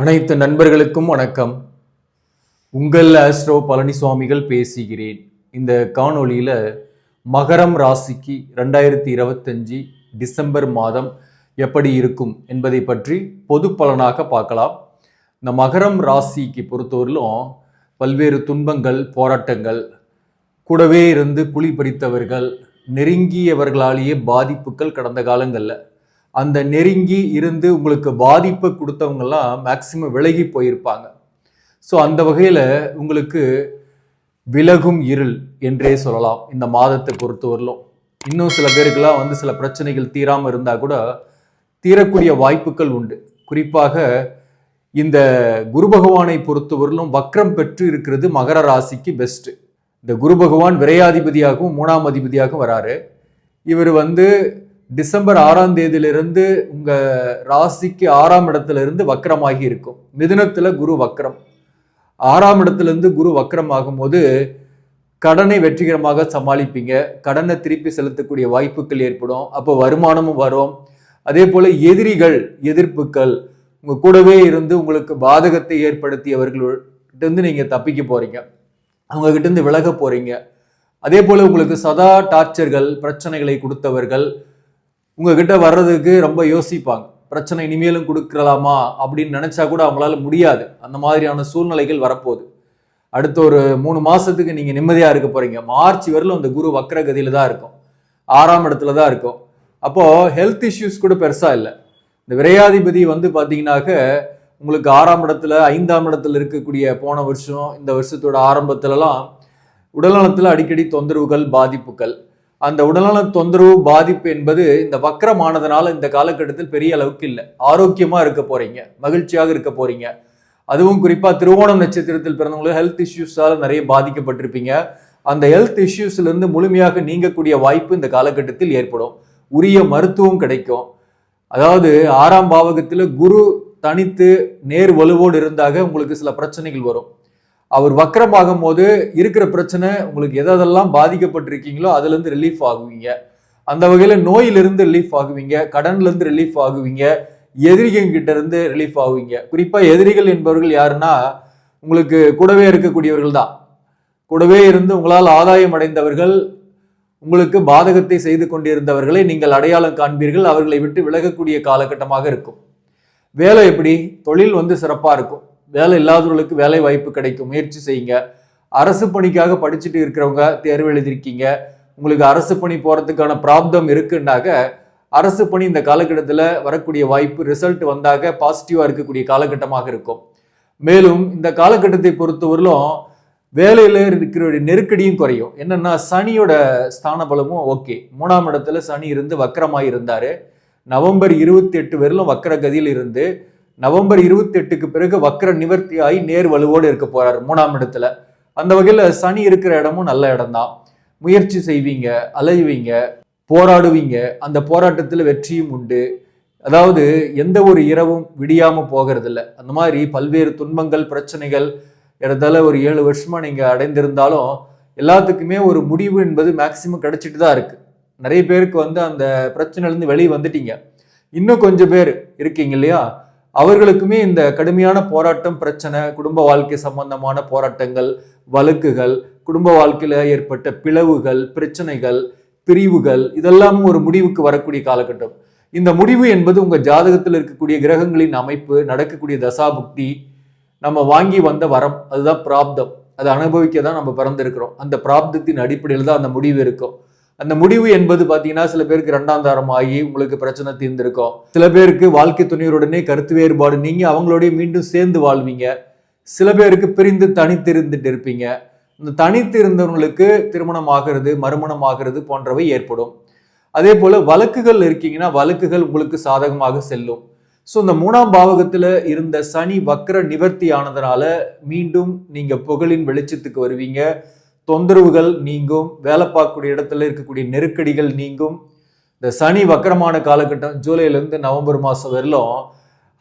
அனைத்து நண்பர்களுக்கும் வணக்கம். உங்கள் ஆஸ்ட்ரோ பழனிசுவாமிகள் பேசுகிறேன். இந்த காணொளியில் மகரம் ராசிக்கு ரெண்டாயிரத்தி இருபத்தஞ்சி டிசம்பர் மாதம் எப்படி இருக்கும் என்பதை பற்றி பொது பலனாக பார்க்கலாம். இந்த மகரம் ராசிக்கு பொறுத்தவரையிலும் பல்வேறு துன்பங்கள் போராட்டங்கள் கூடவே இருந்து குழி பறித்தவர்கள் நெருங்கியவர்களாலேயே பாதிப்புகள் கடந்த காலங்களில். அந்த நெருங்கி இருந்து உங்களுக்கு பாதிப்பை கொடுத்தவங்கெல்லாம் மேக்சிமம் விலகி போயிருப்பாங்க. ஸோ அந்த வகையில் உங்களுக்கு விலகும் இருள் என்றே சொல்லலாம் இந்த மாதத்தை பொறுத்தவரையிலும். இன்னும் சில பேருக்கெல்லாம் வந்து சில பிரச்சனைகள் தீராமல் இருந்தால் கூட தீரக்கூடிய வாய்ப்புகள் உண்டு. குறிப்பாக இந்த குரு பகவானை பொறுத்தவரையிலும் வக்ரம் பெற்று இருக்கிறது மகர ராசிக்கு பெஸ்ட்டு இந்த குரு பகவான் விரையாதிபதியாகவும் மூணாம் அதிபதியாகவும் வராரு. இவர் வந்து டிசம்பர் ஆறாம் தேதியிலிருந்து உங்க ராசிக்கு ஆறாம் இடத்துல இருந்து வக்கரமாகி இருக்கும். மிதுனத்துல குரு வக்கரம். ஆறாம் இடத்துல இருந்து குரு வக்கரம் ஆகும்போது கடனை வெற்றிகரமாக சமாளிப்பீங்க. கடனை திருப்பி செலுத்தக்கூடிய வாய்ப்புகள் ஏற்படும். அப்போ வருமானமும் வரும். அதே போல எதிரிகள் எதிர்ப்புகள் உங்க கூடவே இருந்து உங்களுக்கு பாதகத்தை ஏற்படுத்தியவர்கள்ட்ட இருந்து நீங்க தப்பிக்க போறீங்க. அவங்க கிட்ட இருந்து விலக போறீங்க. அதே போல உங்களுக்கு சதா டார்ச்சர்கள் பிரச்சனைகளை கொடுத்தவர்கள் உங்ககிட்ட வர்றதுக்கு ரொம்ப யோசிப்பாங்க. பிரச்சனை இனிமேலும் கொடுக்கலாமா அப்படின்னு நினைச்சா கூட அவங்களால முடியாது. அந்த மாதிரியான சூழ்நிலைகள் வரப்போகுது. அடுத்த ஒரு மூணு மாசத்துக்கு நீங்க நிம்மதியா இருக்க போறீங்க. மார்ச் வரலும் அந்த குரு வக்கரகதியில தான் இருக்கும். ஆறாம் இடத்துல தான் இருக்கும். அப்போ ஹெல்த் இஷ்யூஸ் கூட பெருசா இல்லை. இந்த விரையாதிபதி வந்து பார்த்தீங்கன்னாக்க உங்களுக்கு ஆறாம் இடத்துல ஐந்தாம் இடத்துல இருக்கக்கூடிய போன வருஷம் இந்த வருஷத்தோட ஆரம்பத்துலலாம் உடல்நலத்தில் அடிக்கடி தொந்தரவுகள் பாதிப்புகள். அந்த உடல்நல தொந்தரவு பாதிப்பு என்பது இந்த வக்கரமானதுனால இந்த காலகட்டத்தில் பெரிய அளவுக்கு இல்லை. ஆரோக்கியமாக இருக்க போகிறீங்க மகிழ்ச்சியாக இருக்க போகிறீங்க அதுவும் குறிப்பாக திருவோணம் நட்சத்திரத்தில் பிறந்தவங்களுக்கு ஹெல்த் இஷ்யூஸால் நிறைய பாதிக்கப்பட்டிருப்பீங்க. அந்த ஹெல்த் இஷ்யூஸ்லேருந்து முழுமையாக நீங்கக்கூடிய வாய்ப்பு இந்த காலகட்டத்தில் ஏற்படும். உரிய மருத்துவம் கிடைக்கும். அதாவது ஆறாம் பாவகத்தில் குரு தனித்து நேர் வலுவோடு இருந்தாக உங்களுக்கு சில பிரச்சனைகள் வரும். அவர் வக்கரமாகும் போது இருக்கிற பிரச்சனை உங்களுக்கு எதெல்லாம் பாதிக்கப்பட்டிருக்கீங்களோ அதுலேருந்து ரிலீஃப் ஆகுவீங்க. அந்த வகையில் நோயிலிருந்து ரிலீஃப் ஆகுவீங்க கடன்லேருந்து ரிலீஃப் ஆகுவீங்க எதிரிகள் இருந்து ரிலீஃப் ஆகுவீங்க. குறிப்பாக எதிரிகள் என்பவர்கள் யாருன்னா உங்களுக்கு கூடவே இருக்கக்கூடியவர்கள் தான். கூடவே இருந்து உங்களால் ஆதாயம் அடைந்தவர்கள் உங்களுக்கு பாதகத்தை செய்து கொண்டிருந்தவர்களை நீங்கள் அடையாளம் காண்பீர்கள் அவர்களை விட்டு விலகக்கூடிய காலகட்டமாக இருக்கும். வேலை எப்படி? தொழில் வந்து சிறப்பாக இருக்கும். வேலை இல்லாதவர்களுக்கு வேலை வாய்ப்பு கிடைக்கும். முயற்சி செய்யுங்க. அரசு பணிக்காக படிச்சுட்டு இருக்கிறவங்க தேர்வு எழுதியிருக்கீங்க. உங்களுக்கு அரசு பணி போகிறதுக்கான பிராப்தம் இருக்குன்னாக்க அரசு பணி இந்த காலகட்டத்தில் வரக்கூடிய வாய்ப்பு ரிசல்ட் வந்தாக பாசிட்டிவாக இருக்கக்கூடிய காலகட்டமாக இருக்கும். மேலும் இந்த காலகட்டத்தை பொறுத்தவரையிலும் வேலையில் இருக்கிற நெருக்கடியும் குறையும். என்னென்னா சனியோட ஸ்தான பலமும் ஓகே மூணாம் இடத்துல சனி இருந்து வக்கரமாக இருந்தார். நவம்பர் இருபத்தி எட்டு வரையிலும் வக்கர கதியில் இருந்து நவம்பர் இருபத்தி எட்டுக்கு பிறகு வக்கர நிவர்த்தி ஆகி நேர் வலுவோடு இருக்க போறாரு மூணாம் இடத்துல. அந்த வகையில் சனி இருக்கிற இடமும் நல்ல இடம்தான். முயற்சி செய்வீங்க அலைவீங்க போராடுவீங்க. அந்த போராட்டத்தில் வெற்றியும் உண்டு. அதாவது எந்த ஒரு இரவும் விடியாம போகிறது இல்லை அந்த மாதிரி பல்வேறு துன்பங்கள் பிரச்சனைகள் இடத்துல ஒரு ஏழு வருஷமா நீங்க அடைந்திருந்தாலும் எல்லாத்துக்குமே ஒரு முடிவு என்பது மேக்சிமம் கிடைச்சிட்டு தான் இருக்கு. நிறைய பேருக்கு வந்து அந்த பிரச்சனையிலேருந்து வெளியே வந்துட்டீங்க. இன்னும் கொஞ்சம் பேர் இருக்கீங்க இல்லையா? அவர்களுக்குமே இந்த கடுமையான போராட்டம் பிரச்சனை குடும்ப வாழ்க்கை சம்பந்தமான போராட்டங்கள் வழக்குகள் குடும்ப வாழ்க்கையில் ஏற்பட்ட பிளவுகள் பிரச்சனைகள் பிரிவுகள் இதெல்லாமும் ஒரு முடிவுக்கு வரக்கூடிய காலகட்டம். இந்த முடிவு என்பது உங்கள் ஜாதகத்தில் இருக்கக்கூடிய கிரகங்களின் அமைப்பு நடக்கக்கூடிய தசாபுக்தி நம்ம வாங்கி வந்த வரம் அதுதான் பிராப்தம். அதை அனுபவிக்க தான் நம்ம பிறந்திருக்கிறோம். அந்த பிராப்தத்தின் அடிப்படையில் தான் அந்த முடிவு இருக்கும். அந்த முடிவு என்பது பார்த்தீங்கன்னா சில பேருக்கு ரெண்டாம் தாரம் ஆகி உங்களுக்கு பிரச்சனை தீர்ந்திருக்கும். சில பேருக்கு வாழ்க்கை துணையருடனே கருத்து வேறுபாடு நீங்கள் அவங்களோடய மீண்டும் சேர்ந்து வாழ்வீங்க. சில பேருக்கு பிரிந்து தனித்து இருந்துட்டு இருப்பீங்க. இந்த தனித்து இருந்தவங்களுக்கு திருமணம் ஆகிறது மறுமணம் ஆகிறது போன்றவை ஏற்படும். அதே போல் வழக்குகள் இருக்கீங்கன்னா வழக்குகள் உங்களுக்கு சாதகமாக செல்லும். ஸோ இந்த மூணாம் பாவகத்தில் இருந்த சனி வக்கர நிவர்த்தி ஆனதுனால மீண்டும் நீங்கள் புகழின் வெளிச்சத்துக்கு வருவீங்க. தொந்தரவுகள் நீங்கும் வேலை பார்க்கக்கூடிய இடத்துல இருக்கக்கூடிய நெருக்கடிகள் நீங்கும். இந்த சனி வக்கரமான காலகட்டம் ஜூலைலேருந்து நவம்பர் மாதம் வரலும்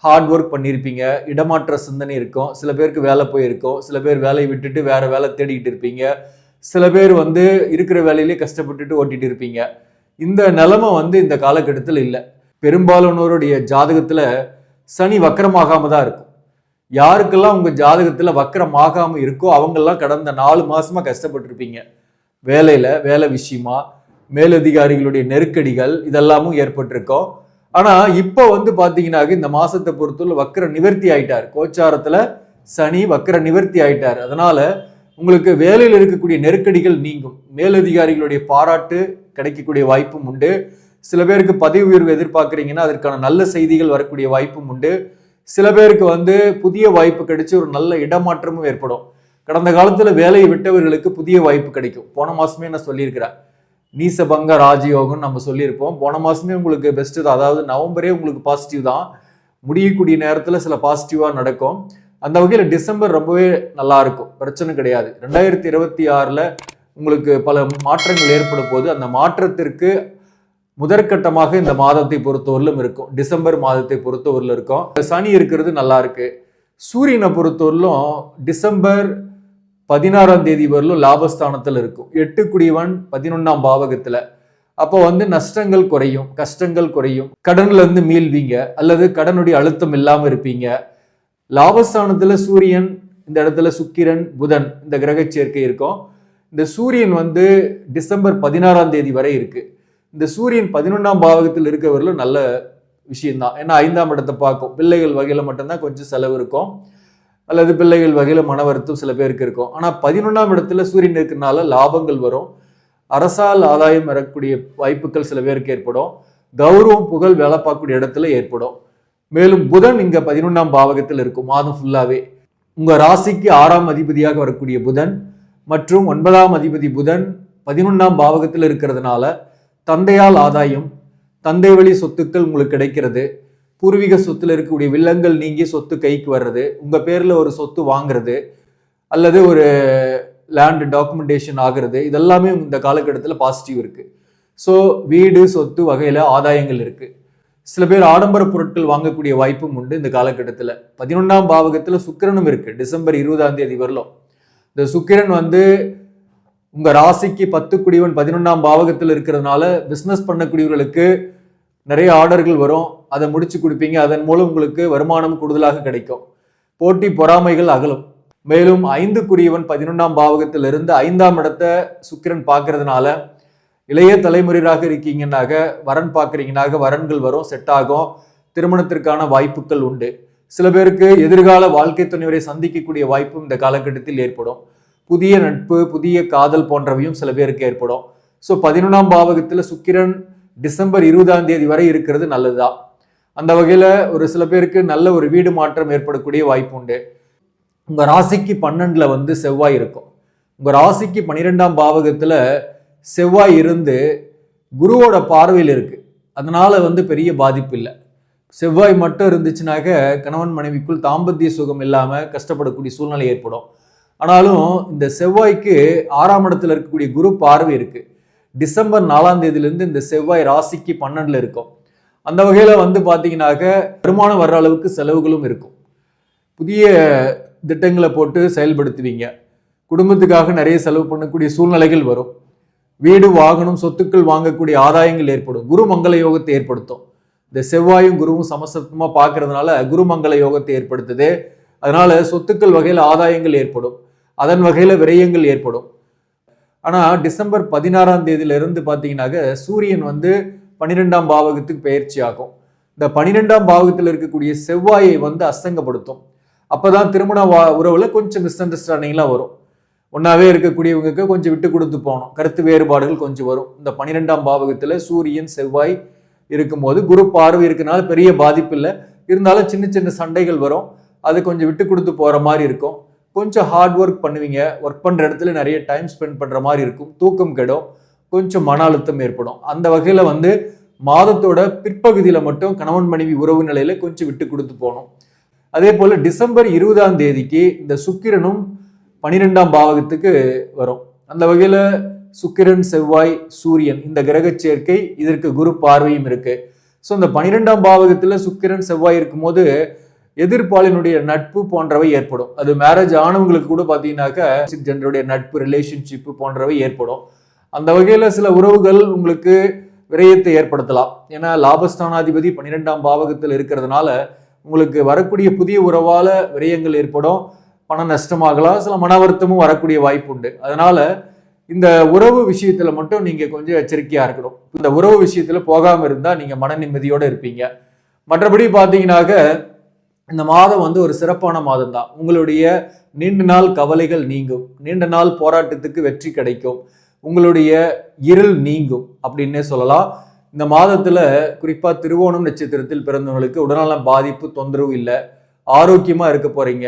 ஹார்ட் ஒர்க் பண்ணியிருப்பீங்க இடமாற்ற சிந்தனை இருக்கும். சில பேருக்கு வேலை போயிருக்கும். சில பேர் வேலையை விட்டுட்டு வேற வேலை தேடிக்கிட்டு இருப்பீங்க. சில பேர் வந்து இருக்கிற வேலையிலே கஷ்டப்பட்டுட்டு ஓட்டிட்டு இருப்பீங்க. இந்த நிலமை வந்து இந்த காலகட்டத்தில் இல்லை. பெரும்பாலானோருடைய ஜாதகத்தில் சனி வக்கரமாகாம தான் இருக்கும். யாருக்கெல்லாம் உங்கள் ஜாதகத்தில் வக்கரம் ஆகாமல் இருக்கோ அவங்கெல்லாம் கடந்த நாலு மாதமாக கஷ்டப்பட்டிருப்பீங்க. வேலையில் வேலை விஷயமா மேலதிகாரிகளுடைய நெருக்கடிகள் இதெல்லாமும் ஏற்பட்டிருக்கோம். ஆனால் இப்போ வந்து பாத்தீங்கன்னாக்க இந்த மாதத்தை பொறுத்தவரை வக்கர நிவர்த்தி ஆயிட்டார். கோச்சாரத்தில் சனி வக்கர நிவர்த்தி ஆயிட்டார். அதனால் உங்களுக்கு வேலையில் இருக்கக்கூடிய நெருக்கடிகள் நீங்கும். மேலதிகாரிகளுடைய பாராட்டு கிடைக்கக்கூடிய வாய்ப்பும் உண்டு. சில பேருக்கு பதவி உயர்வு எதிர்பார்க்குறீங்கன்னா அதற்கான நல்ல செய்திகள் வரக்கூடிய வாய்ப்பும் உண்டு. சில பேருக்கு வந்து புதிய வாய்ப்பு கிடைச்சி ஒரு நல்ல இடமாற்றமும் ஏற்படும். கடந்த காலத்தில் வேலையை விட்டவர்களுக்கு புதிய வாய்ப்பு கிடைக்கும். போன மாசமே நான் சொல்லியிருக்கிறேன் நீசபங்க ராஜயோகம்னு நம்ம சொல்லியிருப்போம். போன மாசமே உங்களுக்கு பெஸ்ட்டு தான். அதாவது நவம்பரே உங்களுக்கு பாசிட்டிவ் தான். முடியக்கூடிய நேரத்தில் சில பாசிட்டிவாக நடக்கும். அந்த வகையில் டிசம்பர் ரொம்பவே நல்லா இருக்கும். பிரச்சனை கிடையாது. ரெண்டாயிரத்தி இருபத்தி ஆறில் உங்களுக்கு பல மாற்றங்கள் ஏற்படும் போது அந்த மாற்றத்திற்கு முதற்கட்டமாக இந்த மாதத்தை பொறுத்தவரையிலும் இருக்கும். டிசம்பர் மாதத்தை பொறுத்தவரையிலும் இருக்கும். சனி இருக்கிறது நல்லா இருக்கு. சூரியனை பொறுத்தவரையிலும் டிசம்பர் பதினாறாம் தேதி வரலும் லாபஸ்தானத்தில் இருக்கும். எட்டு குடிவன் பதினொன்றாம் பாவகத்தில். அப்போ வந்து நஷ்டங்கள் குறையும் கஷ்டங்கள் குறையும். கடன்லேருந்து மீள்வீங்க. அல்லது கடனுடைய அழுத்தம் இல்லாமல் இருப்பீங்க. லாபஸ்தானத்தில் சூரியன் இந்த இடத்துல சுக்கிரன் புதன் இந்த கிரக சேர்க்கை இருக்கும். இந்த சூரியன் வந்து டிசம்பர் பதினாறாம் தேதி வரை இருக்குது இந்த சூரியன் பதினொன்றாம் பாவகத்தில் இருக்கிறவர்களும் நல்ல விஷயம்தான். ஏன்னா ஐந்தாம் இடத்தை பார்க்கும். பிள்ளைகள் வகையில் மட்டும்தான் கொஞ்சம் செலவு இருக்கும். அல்லது பிள்ளைகள் வகையில் மன வருத்தம் சில பேருக்கு இருக்கும். ஆனால் பதினொன்றாம் இடத்துல சூரியன் இருக்கிறனால லாபங்கள் வரும். அரசால் ஆதாயம் வரக்கூடிய வாய்ப்புகள் சில பேருக்கு ஏற்படும். கௌரவம் புகழ் வேலை பார்க்கக்கூடிய இடத்துல ஏற்படும். மேலும் புதன் இங்கே பதினொன்றாம் பாவகத்தில் இருக்கும். மாதம் ஃபுல்லாகவே உங்கள் ராசிக்கு ஆறாம் அதிபதியாக வரக்கூடிய புதன் மற்றும் ஒன்பதாம் அதிபதி புதன் பதினொன்றாம் பாவகத்தில் இருக்கிறதுனால தந்தையால் ஆதாயம் தந்தை வழி சொத்துக்கள் உங்களுக்கு கிடைக்கிறது. பூர்வீக சொத்துல இருக்கக்கூடிய வில்லங்கள் நீங்கி சொத்து கைக்கு வர்றது உங்க பேர்ல ஒரு சொத்து வாங்குறது அல்லது ஒரு லேண்ட் டாக்குமெண்டேஷன் ஆகிறது இதெல்லாமே இந்த காலகட்டத்தில் பாசிட்டிவ் இருக்கு. ஸோ வீடு சொத்து வகையில் ஆதாயங்கள் இருக்கு. சில பேர் ஆடம்பர பொருட்கள் வாங்கக்கூடிய வாய்ப்பும் உண்டு இந்த காலகட்டத்தில். பதினொன்றாம் பாவகத்தில் சுக்கிரனும் இருக்கு டிசம்பர் இருபதாம் தேதி வரலும். இந்த சுக்கிரன் வந்து உங்க ராசிக்கு பத்து குடிவன் பதினொன்றாம் பாவகத்தில் இருக்கிறதுனால பிஸ்னஸ் பண்ணக்கூடியவர்களுக்கு நிறைய ஆர்டர்கள் வரும். அதை முடிச்சு கொடுப்பீங்க. அதன் மூலம் உங்களுக்கு வருமானம் கூடுதலாக கிடைக்கும். போட்டி பொறாமைகள் அகலும். மேலும் ஐந்து குடியவன் பதினொன்றாம் பாவகத்தில் இருந்து ஐந்தாம் இடத்தை சுக்கிரன் பார்க்கறதுனால இளைய தலைமுறையாக இருக்கீங்கன்னாக வரன் பார்க்குறீங்கனாக வரன்கள் வரும் செட் ஆகும். திருமணத்திற்கான வாய்ப்புகள் உண்டு. சில பேருக்கு எதிர்கால வாழ்க்கை துணைவரை சந்திக்கக்கூடிய வாய்ப்பும் இந்த காலகட்டத்தில் ஏற்படும். புதிய நட்பு புதிய காதல் போன்றவையும் சில பேருக்கு ஏற்படும். ஸோ பதினொன்றாம் பாவகத்தில் சுக்கிரன் டிசம்பர் இருபதாம் தேதி வரை இருக்கிறது நல்லதுதான் அந்த வகையில் ஒரு சில பேருக்கு நல்ல ஒரு வீடு மாற்றம் ஏற்படக்கூடிய வாய்ப்பு உண்டு. உங்கள் ராசிக்கு பன்னெண்டில் வந்து செவ்வாய் இருக்கும். உங்கள் ராசிக்கு பன்னிரெண்டாம் பாவகத்தில் செவ்வாய் இருந்து குருவோட பார்வையில் இருக்குது அதனால் வந்து பெரிய பாதிப்பு இல்லை. செவ்வாய் மட்டும் இருந்துச்சுனாக்க கணவன் மனைவிக்குள் தாம்பத்திய சுகம் இல்லாமல் கஷ்டப்படக்கூடிய சூழ்நிலை ஏற்படும். ஆனாலும் இந்த செவ்வாய்க்கு ஆறாம் இடத்துல இருக்கக்கூடிய குரு பார்வை இருக்கு. டிசம்பர் நாலாம் தேதியிலேருந்து இந்த செவ்வாய் ராசிக்கு பன்னெண்டுல இருக்கும். அந்த வகையில் வந்து பார்த்தீங்கன்னாக்க வருமானம் வர்ற அளவுக்கு செலவுகளும் இருக்கும். புதிய திட்டங்களை போட்டு செயல்படுத்துவீங்க. குடும்பத்துக்காக நிறைய செலவு பண்ணக்கூடிய சூழ்நிலைகள் வரும். வீடு வாகனம் சொத்துக்கள் வாங்கக்கூடிய ஆதாயங்கள் ஏற்படும். குரு மங்கள யோகத்தை ஏற்படுத்தும். இந்த செவ்வாயும் குருவும் சமசத்தமாக பார்க்கறதுனால குரு மங்கள யோகத்தை ஏற்படுத்துது. அதனால சொத்துக்கள் வகையில் ஆதாயங்கள் ஏற்படும். அதன் வகையில் விரயங்கள் ஏற்படும். ஆனால் டிசம்பர் பதினாறாம் தேதியிலிருந்து பார்த்தீங்கன்னாக்க சூரியன் வந்து பன்னிரெண்டாம் பாவகத்துக்கு பயிற்சி ஆகும். இந்த பன்னிரெண்டாம் பாவகத்தில் இருக்கக்கூடிய செவ்வாயை வந்து அசங்கப்படுத்தும். அப்போ தான் திருமண வா உறவில் கொஞ்சம் மிஸ் அண்டர்ஸ்டாண்டிங்லாம் வரும். ஒன்றாவே இருக்கக்கூடியவங்களுக்கு கொஞ்சம் விட்டு கொடுத்து போகணும். கருத்து வேறுபாடுகள் கொஞ்சம் வரும். இந்த பன்னிரெண்டாம் பாவகத்தில் சூரியன் செவ்வாய் இருக்கும்போது குரு பார்வை இருக்கனால பெரிய பாதிப்பு இல்லை இருந்தாலும் சின்ன சின்ன சண்டைகள் வரும். அது கொஞ்சம் விட்டு கொடுத்து போகிற மாதிரி இருக்கும். கொஞ்சம் ஹார்ட் ஒர்க் பண்ணுவீங்க. ஒர்க் பண்ணுற இடத்துல நிறைய டைம் ஸ்பெண்ட் பண்ணுற மாதிரி இருக்கும். தூக்கம் கெடும். கொஞ்சம் மன அழுத்தம் ஏற்படும். அந்த வகையில் வந்து மாதத்தோட பிற்பகுதியில் மட்டும் கணவன் மனைவி உறவு நிலையில் கொஞ்சம் விட்டு கொடுத்து போகணும். அதே போல் டிசம்பர் இருபதாம் தேதிக்கு இந்த சுக்கிரனும் பனிரெண்டாம் பாவகத்துக்கு வரும். அந்த வகையில் சுக்கிரன் செவ்வாய் சூரியன் இந்த கிரக சேர்க்கை இதற்கு குரு பார்வையும் இருக்குது ஸோ இந்த பனிரெண்டாம் பாவகத்தில் சுக்கிரன் செவ்வாய் இருக்கும்போது எதிர்ப்பாளினுடைய நட்பு போன்றவை ஏற்படும். அது மேரேஜ் ஆனவங்களுக்கு கூட பார்த்தீங்கன்னாக்கா ஜென்டருடைய நட்பு ரிலேஷன்ஷிப் போன்றவை ஏற்படும். அந்த வகையில் சில உறவுகள் உங்களுக்கு விரயத்தை ஏற்படுத்தலாம். ஏன்னா லாபஸ்தானாதிபதி பன்னிரெண்டாம் பாவகத்தில் இருக்கிறதுனால உங்களுக்கு வரக்கூடிய புதிய உறவால விரயங்கள் ஏற்படும் பண நஷ்டமாகலாம் சில மன வருத்தமும் வரக்கூடிய வாய்ப்பு உண்டு. அதனால இந்த உறவு விஷயத்துல மட்டும் நீங்க கொஞ்சம் எச்சரிக்கையா இருக்கணும். இந்த உறவு விஷயத்துல போகாம இருந்தா நீங்க மன நிம்மதியோட இருப்பீங்க. மற்றபடி பாத்தீங்கன்னாக்க இந்த மாதம் வந்து ஒரு சிறப்பான மாதம் தான் உங்களுடைய நீண்ட நாள் கவலைகள் நீங்கும். நீண்ட நாள் போராட்டத்துக்கு வெற்றி கிடைக்கும். உங்களுடைய இருள் நீங்கும் அப்படின்னே சொல்லலாம். இந்த மாதத்துல குறிப்பா திருவோணம் நட்சத்திரத்தில் பிறந்தவங்களுக்கு உடல்நல பாதிப்பு தொந்தரவு இல்லை. ஆரோக்கியமா இருக்க போறீங்க.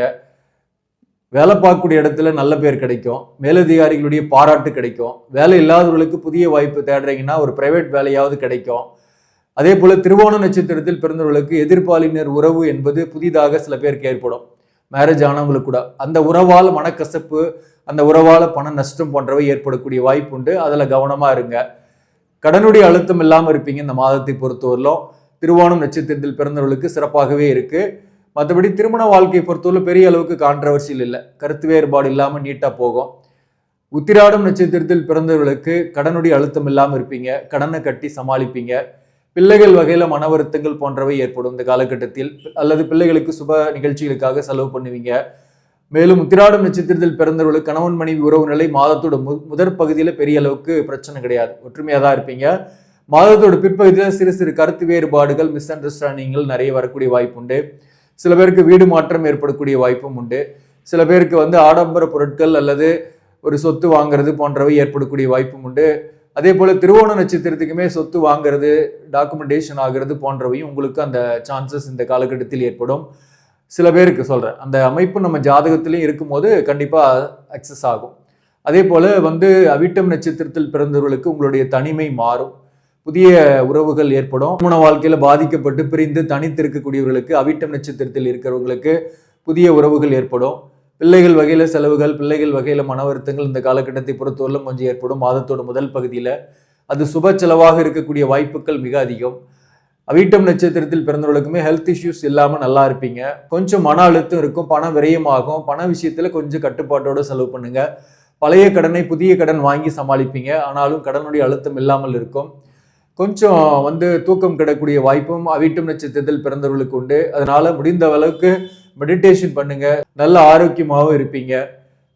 வேலை பார்க்கக்கூடிய இடத்துல நல்ல பேர் கிடைக்கும். மேலதிகாரிகளுடைய பாராட்டு கிடைக்கும். வேலை இல்லாதவர்களுக்கு புதிய வாய்ப்பு தேடுறீங்கன்னா ஒரு பிரைவேட் வேலையாவது கிடைக்கும். அதே போல திருவோண நட்சத்திரத்தில் பிறந்தவர்களுக்கு எதிர்பாலினர் உறவு என்பது புதிதாக சில பேருக்கு ஏற்படும். மேரேஜ் ஆனவங்களுக்கு கூட. அந்த உறவால் மனக்கசப்பு அந்த உறவால் பண நஷ்டம் போன்றவை ஏற்படக்கூடிய வாய்ப்பு உண்டு. அதில் கவனமாக இருங்க. கடனுடைய அழுத்தம் இல்லாமல் இருப்பீங்க இந்த மாதத்தை பொறுத்தவரையிலும். திருவோணம் நட்சத்திரத்தில் பிறந்தவர்களுக்கு சிறப்பாகவே இருக்குது மற்றபடி திருமண வாழ்க்கையை பொறுத்தவரை பெரிய அளவுக்கு கான்ட்ரவர்சியல் இல்லை. கருத்து வேறுபாடு இல்லாமல் நீட்டாக போகும். உத்திராடம் நட்சத்திரத்தில் பிறந்தவர்களுக்கு கடனுடைய அழுத்தம் இல்லாமல் இருப்பீங்க. கடனை கட்டி சமாளிப்பீங்க. பிள்ளைகள் வகையில் மன வருத்தங்கள் போன்றவை ஏற்படும் இந்த காலகட்டத்தில். அல்லது பிள்ளைகளுக்கு சுப நிகழ்ச்சிகளுக்காக செலவு பண்ணுவீங்க. மேலும் உத்திராடம் நட்சத்திரத்தில் பிறந்தவர்களுக்கு கணவன் மனைவி உறவு நிலை மாதத்தோட மு முதற் பகுதியில் பெரிய அளவுக்கு பிரச்சனை கிடையாது. ஒற்றுமையாக தான் இருப்பீங்க. மாதத்தோட பிற்பகுதியில் சிறு சிறு கருத்து வேறுபாடுகள் மிஸ் அண்டர்ஸ்டாண்டிங்கள் நிறைய வரக்கூடிய வாய்ப்புண்டு சில பேருக்கு வீடு மாற்றம் ஏற்படக்கூடிய வாய்ப்பும் உண்டு. சில பேருக்கு வந்து ஆடம்பர பொருட்கள் அல்லது ஒரு சொத்து வாங்குறது போன்றவை ஏற்படக்கூடிய வாய்ப்பும் உண்டு. அதே போல் திருவோண நட்சத்திரத்துக்குமே சொத்து வாங்குறது டாக்குமெண்டேஷன் ஆகிறது போன்றவையும் உங்களுக்கு அந்த சான்சஸ் இந்த காலகட்டத்தில் ஏற்படும். சில பேருக்கு சொல்கிறேன் அந்த அமைப்பு நம்ம ஜாதகத்திலையும் இருக்கும்போது கண்டிப்பாக அக்சஸ் ஆகும். அதே போல் வந்து அவிட்டம் நட்சத்திரத்தில் பிறந்தவர்களுக்கு உங்களுடைய தனிமை மாறும். புதிய உறவுகள் ஏற்படும். திருமண வாழ்க்கையில் பாதிக்கப்பட்டு பிரிந்து தனித்து இருக்கக்கூடியவர்களுக்கு அவிட்டம் நட்சத்திரத்தில் இருக்கிறவங்களுக்கு புதிய உறவுகள் ஏற்படும். பிள்ளைகள் வகையில் செலவுகள் பிள்ளைகள் வகையில் மன வருத்தங்கள் இந்த காலகட்டத்தை பொறுத்தவரையிலும் கொஞ்சம் ஏற்படும். மாதத்தோட முதல் பகுதியில் அது சுப செலவாக இருக்கக்கூடிய வாய்ப்புகள் மிக அதிகம். அவிட்டம் நட்சத்திரத்தில் பிறந்தவர்களுக்குமே ஹெல்த் இஷ்யூஸ் இல்லாமல் நல்லா இருப்பீங்க. கொஞ்சம் மன அழுத்தம் இருக்கும் பண விரயமாகும் பண விஷயத்தில் கொஞ்சம் கட்டுப்பாட்டோடு செலவு பண்ணுங்க. பழைய கடனை புதிய கடன் வாங்கி சமாளிப்பீங்க. ஆனாலும் கடனுடைய அழுத்தம் இல்லாமல் இருக்கும். கொஞ்சம் வந்து தூக்கம் கிடக்கூடிய வாய்ப்பும் அவிட்டம் நட்சத்திரத்தில் பிறந்தவர்களுக்கு உண்டு. அதனால முடிந்த அளவுக்கு மெடிடேஷன் பண்ணுங்க. நல்ல ஆரோக்கியமாகவும் இருப்பீங்க.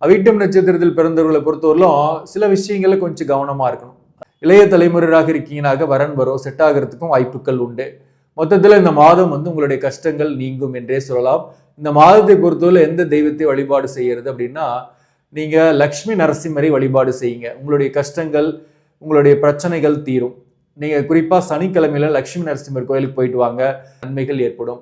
அவிட்டம் நட்சத்திரத்தில் பிறந்தவர்களை பொறுத்தவரையிலும் சில விஷயங்களை கொஞ்சம் கவனமாக இருக்கணும். இளைய தலைமுறையாக இருக்கீங்கனாக வரன் வரும் செட் ஆகிறதுக்கும் வாய்ப்புகள் உண்டு. மொத்தத்தில் இந்த மாதம் வந்து உங்களுடைய கஷ்டங்கள் நீங்கும் என்றே சொல்லலாம். இந்த மாதத்தை பொறுத்தவரை எந்த தெய்வத்தை வழிபாடு செய்கிறது அப்படின்னா நீங்கள் லக்ஷ்மி நரசிம்மரை வழிபாடு செய்யுங்க. உங்களுடைய கஷ்டங்கள் உங்களுடைய பிரச்சனைகள் தீரும். நீங்கள் குறிப்பாக சனிக்கிழமையில் லக்ஷ்மி நரசிம்மர் கோயிலுக்கு போயிட்டு வாங்க. நன்மைகள் ஏற்படும்.